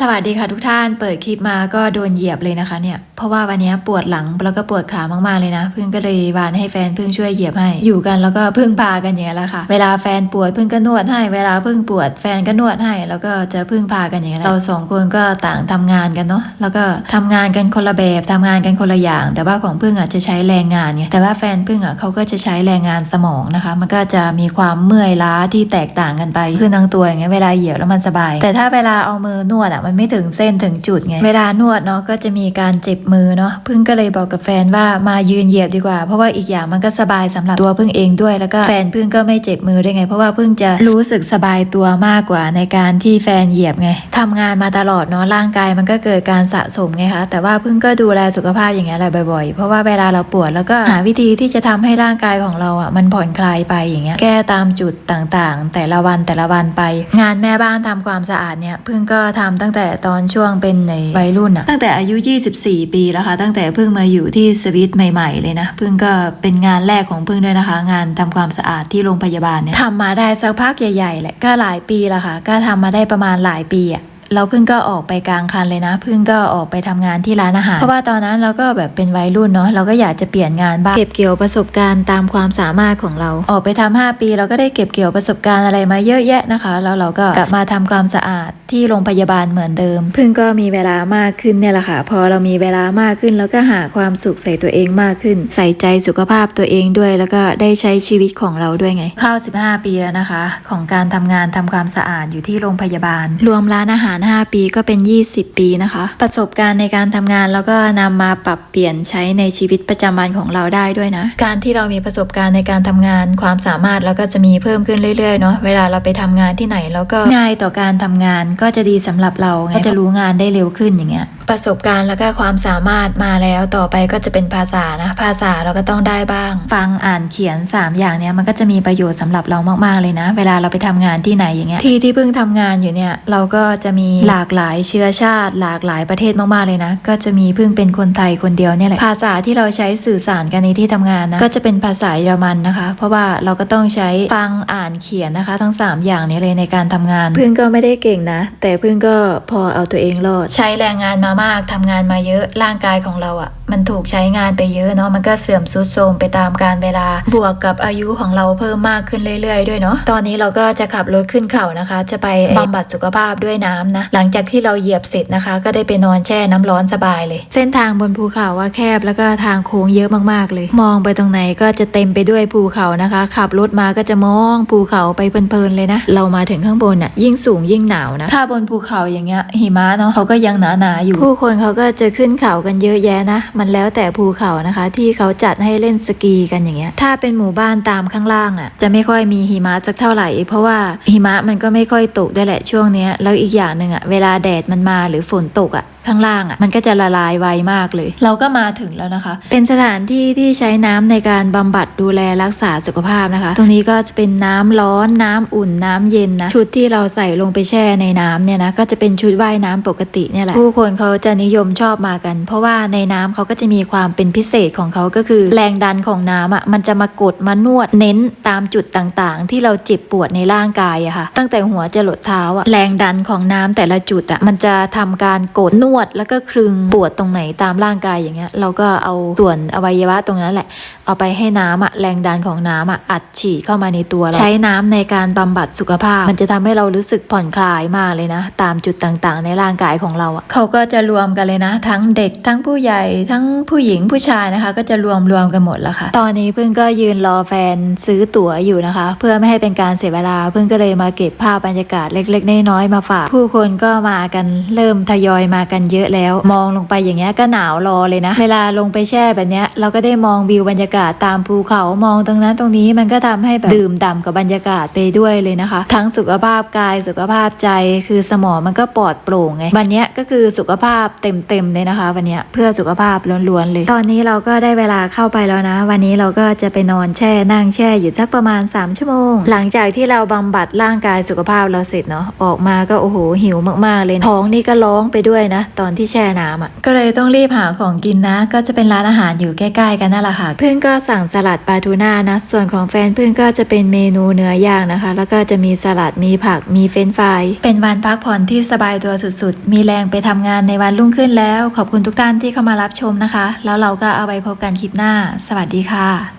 สวัสดีค่ะทุกท่านเปิดคลิปมาก็โดนเหยียบเลยนะคะเนี่ยเพราะว่าวันนี้ปวดหลังแล้วก็ปวดขามากๆเลยนะ พึ่งก็เลยวานให้แฟนพึ่งช่วยเหยียบให้อยู่กันแล้วก็พึ่งพากันอย่างนี้แหละค่ะ เวลาแฟนปวดพึ่งก็นวดให้ เวลาพึ่งปวดแฟนก็นวดให้ แล้วก็จะพึ่งพากันอย่างนี้เราสองคนก็ต่างทำงานกันเนาะแล้วก็ทำงานกันคนละแบบทำงานกันคนละอย่าง แต่ว่าของพึ่งอะจะใช้แรงงานไงแต่ว่าแฟนพึ่งอะเขาก็จะใช้แรงงานสมองนะคะ มันก็จะมีความเมื่อยล้าที่แตกต่างกันไปคือทั้งตัวอย่างเงี้ยเวลาเหยียบแล้วมันสบาย แต่ถ้าเวลาเอามือนวดอะมันไม่ถึงเส้นถึงจุดไง เวลานวดเนาะก็จะมีการเจ็บมือเนาะพึ่งก็เลยบอกกับแฟนว่ามายืนเหยียบดีกว่า เพราะว่าอีกอย่างมันก็สบายสำหรับตัวพึ่งเองด้วยแล้วก็แฟนพึ่งก็ไม่เจ็บมือด้วยไง เพราะว่าพึ่งจะรู้สึกสบายตัวมากกว่าในการที่แฟนเหยียบไงทำงานมาตลอดเนาะร่างกายมันก็เกิดการสะสมไงคะแต่ว่าพึ่งก็ดูแลสุขภาพอย่างเงี้ยแหละบ่อยๆ เพราะว่าเวลาเราปวดแล้วก็หาวิธีที่จะทำให้ร่างกายของเราอะมันผ่อนคลายไปอย่างเงี้ยแก้ตามจุดต่างๆ แต่ละวันแต่ละวันไป งานแม่บ้านทำความสะอาดเนี่ยพึ่งก็ทำตั้งแต่ตอนช่วงเป็นในวัยรุ่นอะตั้งแต่อายุ 24 ปีแล้วค่ะ ตั้งแต่พึ่งมาอยู่ที่สวิตใหม่ ๆ เลยนะพึ่งก็เป็นงานแรกของพึ่งด้วยนะคะ งานทำความสะอาดที่โรงพยาบาลเนี่ยทำมาได้สักพักใหญ่ๆแหละก็หลายปีแล้วค่ะ ก็ทำมาได้ประมาณหลายปีอะ เราเพิ่งก็ออกไปกลางคันเลยนะเพิ่งก็ออกไปทำงานที่ร้านอาหารเพราะว่าตอนนั้นเราก็แบบเป็นวัยรุ่นเนาะเราก็อยากจะเปลี่ยนงานบ้างเก็บเกี่ยวประสบการณ์ตามความสามารถของเรา ออกไปทำ5ปี เราก็ได้เก็บเกี่ยวประสบการณ์อะไรมาเยอะแยะนะคะ แล้วเราก็กลับมาทำความสะอาดที่โรงพยาบาลเหมือนเดิม เพิ่งก็มีเวลามากขึ้นเนี่ยแหละค่ะ พอเรามีเวลามากขึ้นเราก็หาความสุขใส่ตัวเองมากขึ้น ใส่ใจสุขภาพตัวเองด้วย แล้วก็ได้ใช้ชีวิตของเราด้วยไง เข้า 15 ปีแล้วนะคะ ของการทำงานทำความสะอาดอยู่ที่โรงพยาบาล รวมร้านอาหาร5 ปีก็เป็น 20 ปีนะคะ ประสบการณ์ในการทำงานแล้วก็นำมาปรับเปลี่ยนใช้ในชีวิตประจำวันของเราได้ด้วยนะ การที่เรามีประสบการณ์ในการทำงานความสามารถแล้วก็จะมีเพิ่มขึ้นเรื่อยๆเนาะเวลาเราไปทำงานที่ไหนแล้วก็ง่ายต่อการทำงานก็จะดีสำหรับเราก็จะรู้งานได้เร็วขึ้นอย่างเงี้ยประสบการณ์แล้วก็ความสามารถมาแล้วต่อไปก็จะเป็นภาษานะ ภาษาเราก็ต้องได้บ้าง ฟังอ่านเขียน 3 อย่างเนี้ยมันก็จะมีประโยชน์สำหรับเรามากๆเลยนะ เวลาเราไปทำงานที่ไหนอย่างเงี้ยที่ที่เพิ่งทำงานอยู่เนี่ยเราก็จะมีหลากหลายเชื้อชาติ หลากหลายประเทศมากๆเลยนะ ก็จะมีเพิ่งเป็นคนไทยคนเดียวเนี่ยแหละภาษาที่เราใช้สื่อสารกันในที่ทำงานนะก็จะเป็นภาษาเยอรมันนะคะ เพราะว่าเราก็ต้องใช้ฟังอ่านเขียนนะคะ ทั้ง 3 อย่างนี้เลยในการทำงาน พึ่งก็ไม่ได้เก่งนะ แต่พึ่งก็พอเอาตัวเองรอดใช้แรงงานมามากทำงานมาเยอะร่างกายของเราอะ่ะ มันถูกใช้งานไปเยอะเนาะมันก็เสื่อมทรุดโทรมไปตามการเวลา บวกกับอายุของเราเพิ่มมากขึ้นเรื่อยๆ ด้วยเนาะตอนนี้เราก็จะขับรถขึ้นเขานะคะ จะไปบำบัดสุขภาพด้วยน้ำนะหลังจากที่เราเหยียบเสร็จนะคะ ก็ได้ไปนอนแช่น้ำร้อนสบายเลย เส้นทางบนภูเขาว่าแคบแล้วก็ทางโค้งเยอะมากๆเลย มองไปตรงไหนก็จะเต็มไปด้วยภูเขานะคะ ขับรถมาก็จะมองภูเขาไปเพลินๆเลยนะ เรามาถึงข้างบนอะยิ่งสูงยิ่งหนาวนะถ้าบนภูเขาอย่างเงี้ยหิมะเนาะเขาก็ยังหนาๆอยู่ผู้คนเขาก็จะขึ้นเขากันเยอะแยะนะ มันแล้วแต่ภูเขานะคะ ที่เขาจัดให้เล่นสกีกันอย่างเงี้ย ถ้าเป็นหมู่บ้านตามข้างล่างอะ จะไม่ค่อยมีหิมะสักเท่าไหร่ เพราะว่าหิมะมันก็ไม่ค่อยตกได้แหละช่วงเนี้ย แล้วอีกอย่างหนึ่งอะเวลาแดดมันมาหรือฝนตกอะ ข้างล่างอะมันก็จะละลายไวมากเลย เราก็มาถึงแล้วนะคะ เป็นสถานที่ที่ใช้น้ำในการบำบัดดูแลรักษาสุขภาพนะคะ ตรงนี้ก็จะเป็นน้ำร้อนน้ำอุ่นน้ำเย็นนะชุดที่เราใส่ลงไปแช่ในน้ำเนี่ยนะก็จะเป็นชุดว่ายน้ำปกติเนี่ยแหละผู้คนเขาจะนิยมชอบมากัน เพราะว่าในน้ำเขาก็จะมีความเป็นพิเศษของเขาก็คือ แรงดันของน้ำอะมันจะมากดมานวดเน้นตามจุดต่างๆ ที่เราเจ็บปวดในร่างกายอะค่ะ ตั้งแต่หัวจะหลดเท้าอะแรงดันของน้ำแต่ละจุดอะมันจะทำการกดนวดวดแล้วก็คลึงปวดตรงไหนตามร่างกายอย่างเงี้ย เราก็เอาส่วนอวัยวะตรงนั้นแหละ เอาไปให้น้ำอะแรงดันของน้ำอะอัดฉีดเข้ามาในตัวเราใช้น้ำในการบำบัดสุขภาพ มันจะทำให้เรารู้สึกผ่อนคลายมากเลยนะ ตามจุดต่างๆ ในร่างกายของเราอะเขาก็จะรวมกันเลยนะ ทั้งเด็กทั้งผู้ใหญ่ทั้งผู้หญิงผู้ชายนะคะ ก็จะรวมรวมกันหมดแล้วค่ะ ตอนนี้เพิ่งก็ยืนรอแฟนซื้อตั๋วอยู่นะคะ เพื่อไม่ให้เป็นการเสียเวลาเพิ่งก็เลยมาเก็บภาพบรรยากาศเล็ก ๆ น้อยๆมาฝาก ผู้คนก็มากันเริ่มทยอยมากันเยอะแล้ว มองลงไปอย่างเงี้ยก็หนาวรอเลยนะ เวลาลงไปแช่แบบเนี้ยเราก็ได้มองวิวบรรยากาศตามภูเขามองตรงนั้นตรงนี้มันก็ทำให้แบบดื่มด่ำกับบรรยากาศไปด้วยเลยนะคะ ทั้งสุขภาพกายสุขภาพใจคือสมองมันก็ปลอดโปร่งไงวันเนี้ยก็คือสุขภาพเต็มๆเลยนะคะ วันเนี้ยเพื่อสุขภาพล้วนๆเลย ตอนนี้เราก็ได้เวลาเข้าไปแล้วนะ วันนี้เราก็จะไปนอนแช่นั่งแช่อยู่สักประมาณ 3 ชั่วโมง หลังจากที่เราบำบัดร่างกายสุขภาพเราเสร็จเนาะออกมาก็โอ้โหหิวมากๆเลยท้องนี่ก็ร้องไปด้วยนะตอนที่แช่น้ำอะก็เลยต้องรีบหาของกินนะ ก็จะเป็นร้านอาหารอยู่ใกล้ๆกันนั่นแหละค่ะพึ่งก็สั่งสลัดปลาทูน่านะ ส่วนของแฟนพึ่งก็จะเป็นเมนูเนื้อย่างนะคะ แล้วก็จะมีสลัดมีผักมีเฟรนช์ฟรายเป็นวันพักผ่อนที่สบายตัวสุดๆ มีแรงไปทำงานในวันรุ่งขึ้นแล้ว ขอบคุณทุกท่านที่เข้ามารับชมนะคะ แล้วเราก็เอาไว้พบกันคลิปหน้า สวัสดีค่ะ